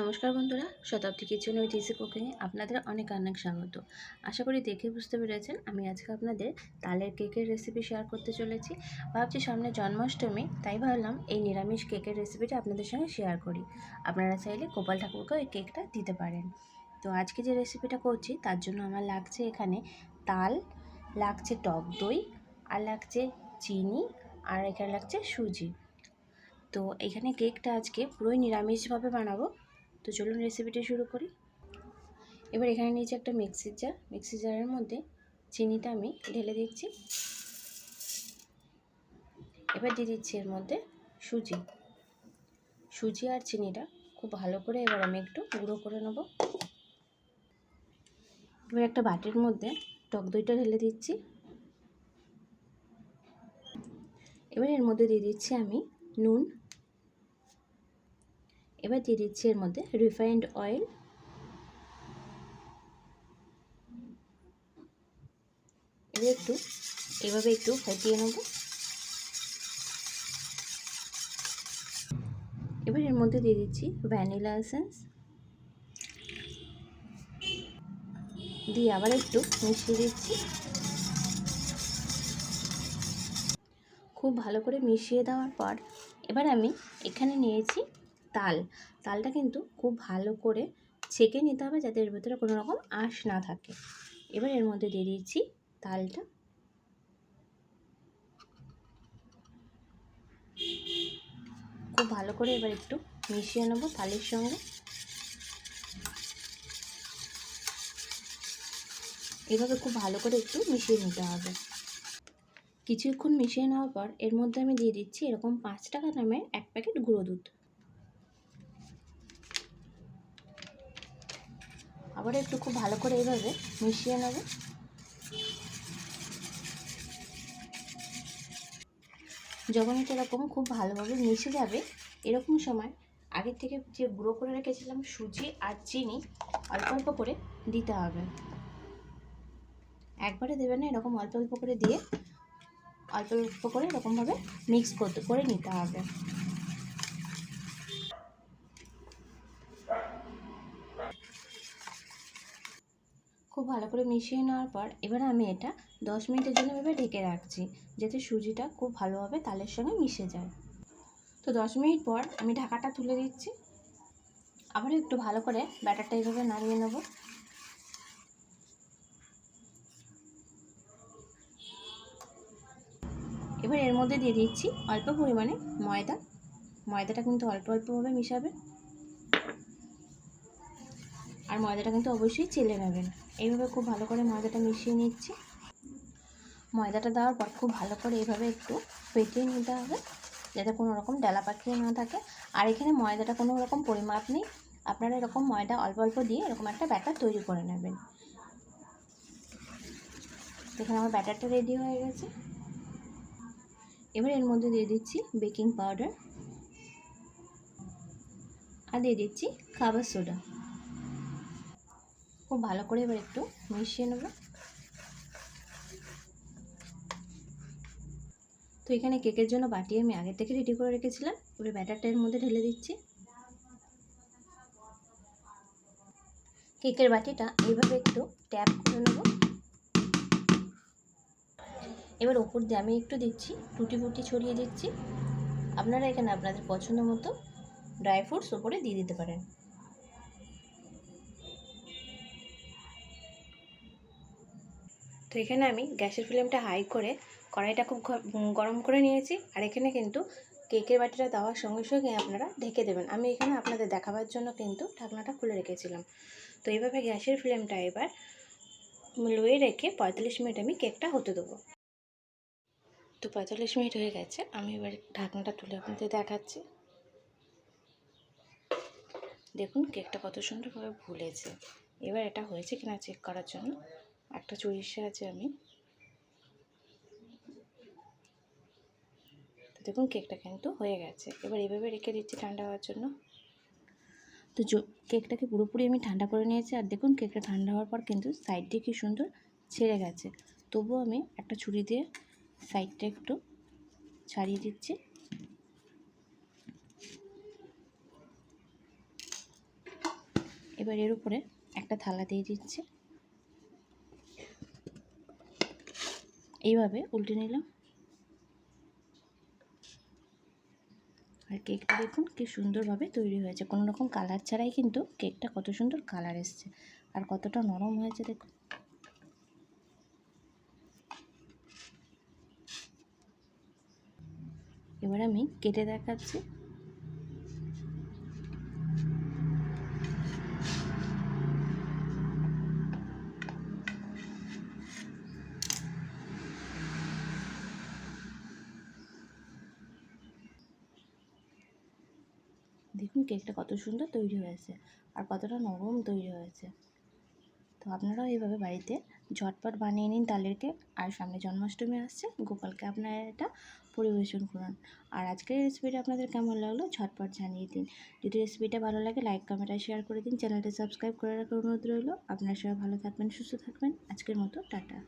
নমস্কার বন্ধুরা, শতাব্দী kitchen with EC কুকিংয়ে আপনাদের অনেক অনেক স্বাগত। আশা করি দেখে বুঝতে পেরেছেন, আমি আজকে আপনাদের তালের কেকের রেসিপি শেয়ার করতে চলেছি। ভাবছি সামনে জন্মাষ্টমী, তাই ভাবলাম এই নিরামিষ কেকের রেসিপিটা আপনাদের সঙ্গে শেয়ার করি। আপনারা চাইলে গোপাল ঠাকুরকেও এই কেকটা দিতে পারেন। তো আজকে যে রেসিপিটা করছি, তার জন্য আমার লাগছে এখানে তাল, লাগছে টক দই, আর লাগছে চিনি, আর এখানে লাগছে সুজি। তো এখানে কেকটা আজকে পুরোই নিরামিষভাবে বানাবো। তো চলুন রেসিপিটি শুরু করি। এবার এখানে নিয়েছি একটা মিক্সির জার মিক্সি জারের মধ্যে চিনিটা আমি ঢেলে দিচ্ছি। এবার দিয়ে দিচ্ছি এর মধ্যে সুজি। সুজি আর চিনিটা খুব ভালো করে এবার আমি একটু গুঁড়ো করে নেব। এবার একটা বাটির মধ্যে টক দইটা ঢেলে দিচ্ছি। এবার এর মধ্যে দিয়ে দিচ্ছি আমি নুন এবার দিয়ে দিচ্ছি এর মধ্যে রিফাইন্ড অয়েল এবার একটু, এভাবে একটু ফাটিয়ে নেব। এবার এর মধ্যে দিয়ে দিচ্ছি ভ্যানিলা এসেন্স দিয়ে আবার একটু মিশিয়ে দিচ্ছি। খুব ভালো করে মিশিয়ে দেওয়ার পর এবার আমি এখানে নিয়েছি তাল। তালটা কিন্তু খুব ভালো করে ছেঁকে নিতে হবে যাতে এর ভেতরে কোনো রকম আঁশ না থাকে। এবার এর মধ্যে দিয়ে দিচ্ছি তালটা। খুব ভালো করে এবার একটু মিশিয়ে নেব তালের সঙ্গে। এভাবে খুব ভালো করে একটু মিশিয়ে নিতে হবে। কিছুক্ষণ মিশিয়ে নেওয়ার পর এর মধ্যে আমি দিয়ে দিচ্ছি এরকম পাঁচ টাকা দামের এক প্যাকেট গুঁড়ো দুধ। আবার একটু খুব ভালো করে এইভাবে মিশিয়ে নেব। যখন এটা এরকম খুব ভালোভাবে মিশে যাবে, এরকম সময় আগের থেকে যে গুঁড়ো করে রেখেছিলাম সুজি আর চিনি অল্প অল্প করে দিতে হবে। একবারে দেবে না, এরকম অল্প অল্প করে দিয়ে অল্প অল্প করে এরকমভাবে মিক্স করতে, করে নিতে হবে। খুব ভালো করে মিশিয়ে নেওয়ার পর এবার আমি এটা দশ মিনিটের জন্য এভাবে ঢেকে রাখছি, যাতে সুজিটা খুব ভালোভাবে তালের সঙ্গে মিশে যায়। তো দশ মিনিট পর আমি ঢাকাটা তুলে দিচ্ছি। আবার একটু ভালো করে ব্যাটারটা এইভাবে নাড়িয়ে নেব। এবার এর মধ্যে দিয়ে দিচ্ছি অল্প পরিমাণে ময়দা। ময়দাটা কিন্তু অল্প অল্পভাবে মিশাবে। আর ময়দাটা কিন্তু অবশ্যই চেলে নেবেন। এইভাবে খুব ভালো করে ময়দাটা মিশিয়ে নিচ্ছি। ময়দাটা দেওয়ার পর খুব ভালো করে এইভাবে একটু ফেটিয়ে নিতে হবে, যাতে কোনো রকম ডালা পাকিয়ে না থাকে। আর এখানে ময়দাটা কোনো রকম পরিমাপ নেই। আপনারা এরকম ময়দা অল্প অল্প দিয়ে এরকম একটা ব্যাটার তৈরি করে নেবেন। এখানে আমার ব্যাটারটা রেডি হয়ে গেছে। এবার এর মধ্যে দিয়ে দিচ্ছি বেকিং পাউডার আর দিয়ে দিচ্ছি খাবার সোডা খুব ভালো করে এবার একটু মিশিয়ে নেব। তো এখানে কেকের জন্য বাটি আমি আগে থেকে রেডি করে রেখেছিলাম। এবার ব্যাটারটা এর মধ্যে ঢেলে দিচ্ছি। কেকের বাটিটা এইভাবে একটু ট্যাপ করে নেব। এবার ওপর দিয়ে আমি একটু দিচ্ছি, টুটি ফুটি ছড়িয়ে দিচ্ছি। আপনারা এখানে আপনাদের পছন্দ মতো ড্রাই ফ্রুটস ওপরে দিয়ে দিতে পারেন। তো এখানে আমি গ্যাসের ফ্লেমটা হাই করে কড়াইটা খুব গরম করে নিয়েছি। আর এখানে কিন্তু কেকের বাটিটা দেওয়ার সঙ্গে সঙ্গে আপনারা ঢেকে দেবেন। আমি এখানে আপনাদের দেখাবার জন্য কিন্তু ঢাকনাটা খুলে রেখেছিলাম। তো এইভাবে গ্যাসের ফ্লেমটা এবার লোয়ে রেখে পঁয়তাল্লিশ মিনিট আমি কেকটা হতে দেবো। তো পঁয়তাল্লিশ মিনিট হয়ে গেছে। আমি এবার ঢাকনাটা তুলে আপনাদের দেখাচ্ছি। দেখুন কেকটা কত সুন্দরভাবে ভুলেছে এবার এটা হয়েছে কিনা চেক করার জন্য। একটা চুরির সাহায্যে আমি তো দেখুন কেকটা কিন্তু হয়ে গেছে। এবার এভাবে রেখে দিচ্ছি ঠান্ডা হওয়ার জন্য। তো কেকটাকে পুরোপুরি আমি ঠান্ডা করে নিয়েছি আর দেখুন কেকটা ঠান্ডা হওয়ার পর কিন্তু সাইড দিয়ে কি সুন্দর ছেড়ে গেছে। তবুও আমি একটা ছুরি দিয়ে সাইডটা একটু ছাড়িয়ে দিচ্ছি। এবার এর উপরে একটা থালা দিয়ে দিচ্ছি। এইভাবে উল্টে নিলাম। আর কেকটা দেখুন কি সুন্দরভাবে তৈরি হয়েছে। কোনো রকম কালার ছাড়াই কিন্তু কেকটা কত সুন্দর কালার এসছে। আর কতটা নরম হয়েছে দেখুন। এবার আমি কেটে দেখাচ্ছি। দেখুন কেকটা কত সুন্দর তৈরি হয়েছে আর কতটা নরম তৈরি হয়েছে। তো আপনারাও এইভাবে বাড়িতে ঝটপট বানিয়ে নিন তালের কেক। আর সামনে জন্মাষ্টমী আসছে, গোপালকে আপনারা এটা পরিবেশন করুন। আর আজকের রেসিপিটা আপনাদের কেমন লাগল ঝটপট জানিয়ে দিন। যদি রেসিপিটা ভালো লাগে লাইক কমেন্ট আর শেয়ার করে দিন। চ্যানেলটা সাবস্ক্রাইব করে রাখার অনুরোধ রইল। আপনারা সবাই ভালো থাকবেন, সুস্থ থাকবেন। আজকের মতো, টাটা।